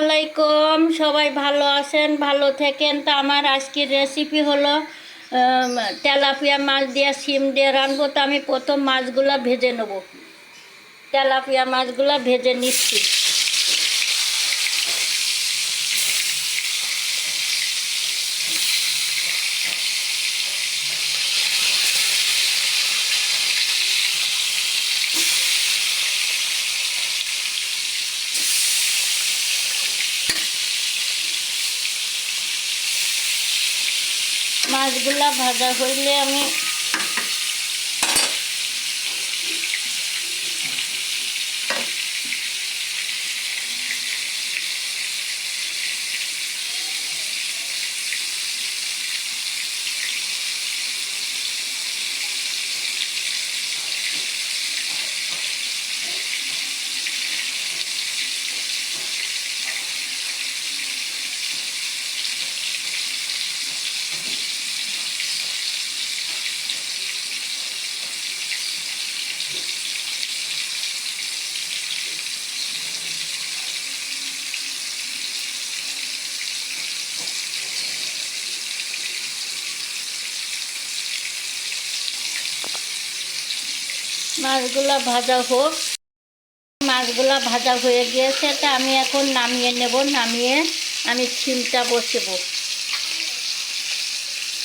আলাইকুম, সবাই ভালো আছেন, ভালো থেকেন। তো আমার আজকের রেসিপি হলো তেলাপিয়া মাছ দিয়ে সিম দিয়ে রানবো তো আমি প্রথম মাছগুলো ভেজে নেব। তেলাপিয়া মাছগুলো ভেজে নিচ্ছি। মাছগুলা ভাজা হইলে আমি মাছগুলা ভাজা হোক। মাছগুলা ভাজা হয়ে গিয়েছে, তা আমি এখন নামিয়ে নেব। নামিয়ে আমি সিমটা বসেব।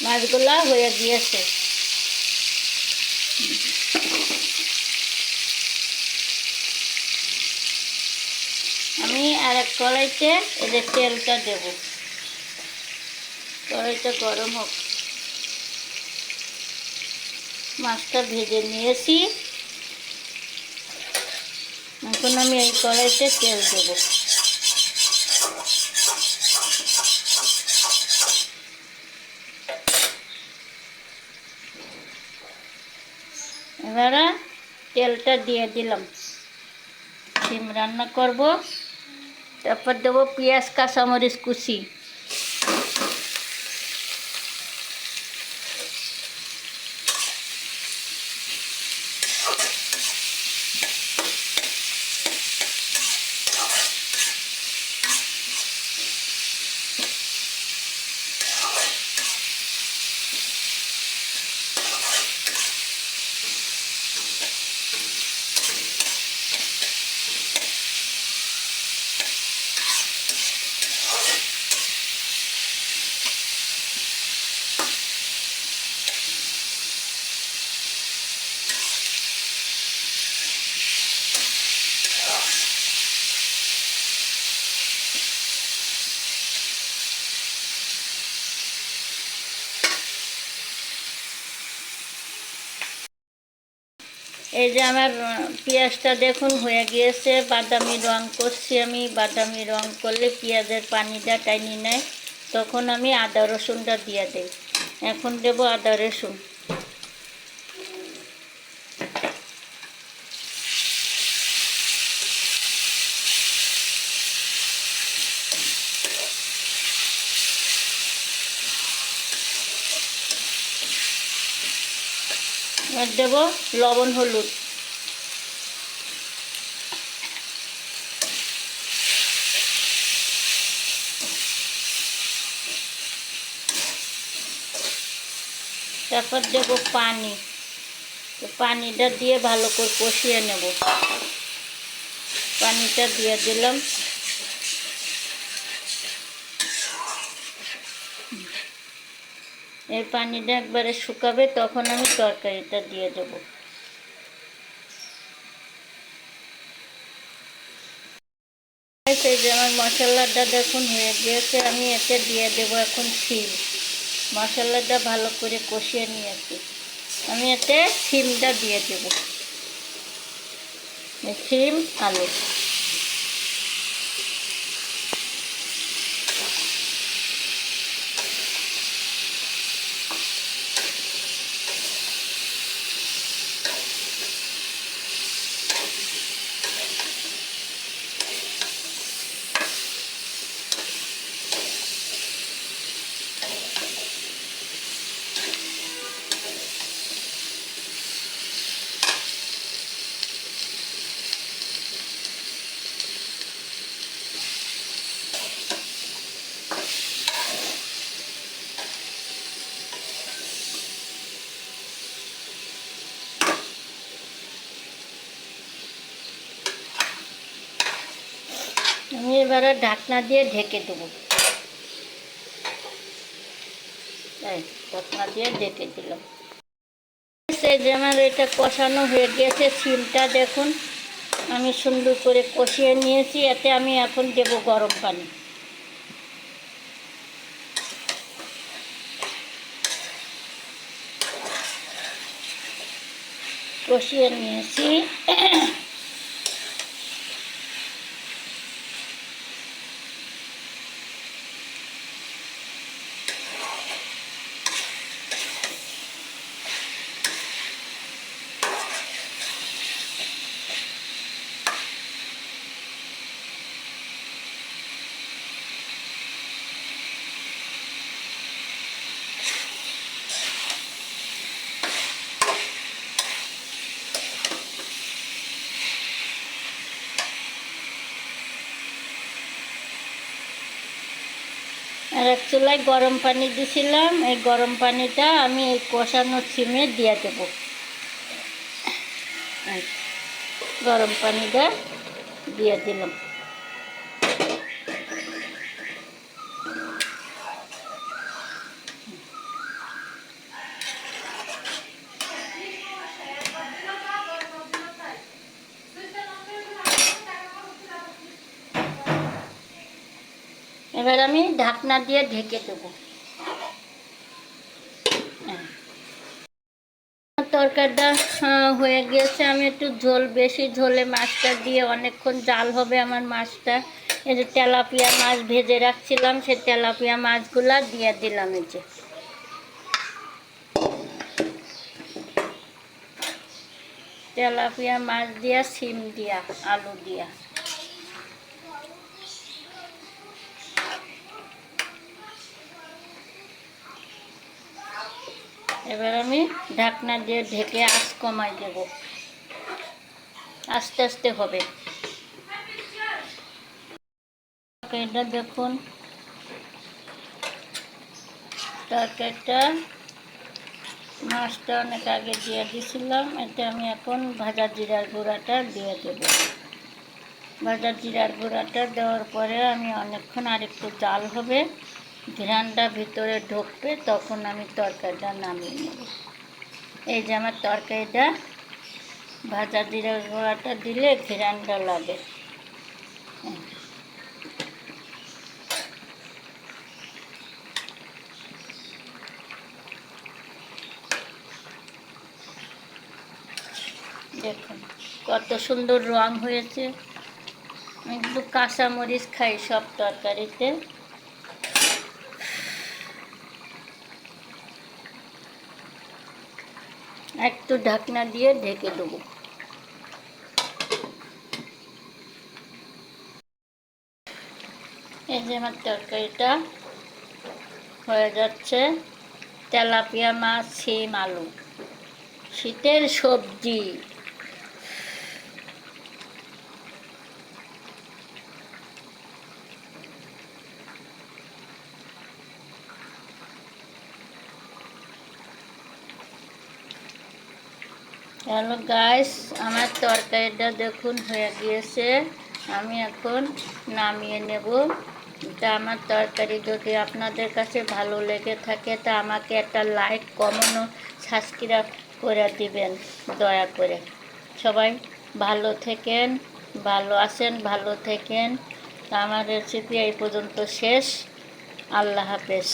মাছগুলা হয়ে গিয়েছে। আমি আর এক কড়াইতে এদের তেলটা দেব। কড়াইটা গরম হোক। মাছটা ভেজে নিয়েছি। এখন আমি এই কড়াইতে তেল দেবো। এবারে তেলটা দিয়ে দিলাম। ডিম রান্না করব। তারপর দেবো পেঁয়াজ কাঁচামরিচ কুচি এই যে আমার পেঁয়াজটা দেখুন হয়ে গিয়েছে, বাদামি রং করছি আমি, বাদামি রং করলে পেঁয়াজের পানিটা টাইনি নেয়, তখন আমি আদা রসুনটা দিয়ে দেই। এখন দেবো আদা রসুন। এবার দেবো লবণ, হলুদ। তারপর দেবো পানি। তো পানিটা দিয়ে ভালো করে কষিয়ে নেব। পানিটা দিয়ে দিলাম। এই পানিটা একবারে শুকাবে, তখন আমি তরকারিটা দিয়ে দেবো। এই যে আমার মশলাটা দেখুন হয়ে গিয়েছে, আমি এতে দিয়ে দেবো এখন সিম মশলাটা ভালো করে কষিয়ে নিয়েছি। আমি এতে সিমটা দিয়ে দেব। সিম আলু। এবারে ঢাকনা দিয়ে ঢেকে দেবো। ঢাকনা দিয়ে ঢেকে দিলাম। এই যে এটা কষানো হয়ে গিয়েছে সিমটা দেখুন। আমি সুন্দর করে কষিয়ে নিয়েছি, এতে আমি এখন দেব গরম পানি। কষিয়ে নিয়েছি। আর এক চুলায় গরম পানি দিছিলাম। এই গরম পানিটা আমি এই কষানো সিমে দিয়ে দেবো। গরম পানিটা দিয়ে দিলাম। এবার আমি ঢাকনা দিয়ে ঢেকে দেবো। হ্যাঁ। তরকারিটা হয়ে গেছে আমি একটু ঝোল, বেশি ঝোলে মাছটা দিয়ে অনেকক্ষণ জাল হবে আমার মাছটা। এই যে তেলাপিয়া মাছ ভেজে রাখছিলাম সে তেলাপিয়া মাছগুলা দিয়ে দিলাম এই যে। তেলাপিয়া মাছ দিয়া, সিম দিয়া, আলু দিয়া। এবার আমি ঢাকনা দিয়ে ঢেকে আঁচ কমাই দেব। আস্তে আস্তে হবে। এটা দেখুন। তরকারিটা মাছটা অনেক আগে দিয়ে দিয়েছিলাম এতে আমি এখন ভাজা জিরার গুঁড়াটা দিয়ে দেব। ভাজা জিরার গুঁড়াটা দেওয়ার পরে আমি অনেকক্ষণ আরেকটু জাল হবে। ঘ্রানটা ভিতরে ঢুকবে, তখন আমি তরকারিটা নামিয়ে নেব। এই যে আমার তরকারিটা, ভাজা জিরার গোড়াটা দিলে ঘ্রানটা লাগে। দেখুন, কত সুন্দর রং হয়েছে। আমি একটু কাঁচামরিচ খাই সব তরকারিতে। একটু ঢাকনা দিয়ে ঢেকে দেবো। এই যে আমার তরকারিটা হয়ে যাচ্ছে। তেলাপিয়া মাছ সিম আলু। শীতের সবজি। হ্যালো গাইস, আমার তরকারিটা দেখুন হয়ে গিয়েছে। আমি এখন নামিয়ে নেব। তা আমার তরকারি। যদি আপনাদের কাছে ভালো লেগে থাকে, তা আমাকে একটা লাইক কমন সাবস্ক্রাইব করে দিবেন, দয়া করে। সবাই ভালো থেকেন, ভালো আছেন, ভালো থেকেন। তা আমার রেসিপি এই পর্যন্ত শেষ। আল্লাহ হাফেজ।